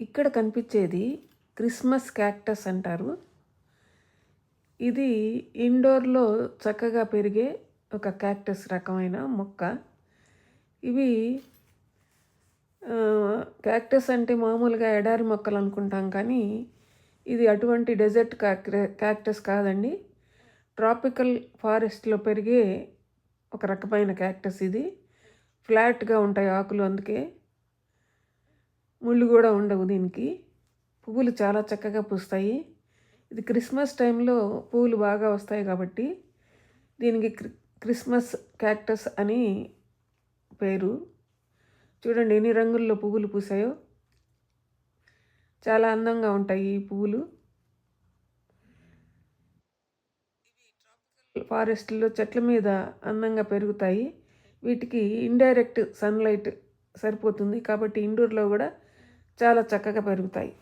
ఇక్కడ కనిపించేది Christmas cactus అంటారు. ఇది ఇండోర్లో చక్కగా పెరిగే ఒక క్యాక్టస్ రకమైన మొక్క. ఇవి క్యాక్టస్ అంటే మామూలుగా ఎడారి మొక్కలు అనుకుంటాం కానీ ఇది అటువంటి డెజర్ట్ క్యాక్టస్ కాదండి. ట్రాపికల్ ఫారెస్ట్లో పెరిగే ఒక రకమైన క్యాక్టస్ ఇది. ఫ్లాట్గా ఉంటాయి ఆకులు అందుకే. ముళ్ళు కూడా ఉండవు దీనికి. పువ్వులు చాలా చక్కగా పూస్తాయి. ఇది క్రిస్మస్ టైంలో పువ్వులు బాగా వస్తాయి కాబట్టి దీనికి క్రిస్మస్ క్యాక్టస్ అని పేరు. చూడండి ఎన్ని రంగుల్లో పువ్వులు పూసాయో. చాలా అందంగా ఉంటాయి ఈ పువ్వులు. ఫారెస్ట్లో చెట్ల మీద అందంగా పెరుగుతాయి. వీటికి ఇండైరెక్ట్ సన్లైట్ సరిపోతుంది కాబట్టి ఇండోర్లో కూడా చాలా చక్కగా పెరుగుతాయి.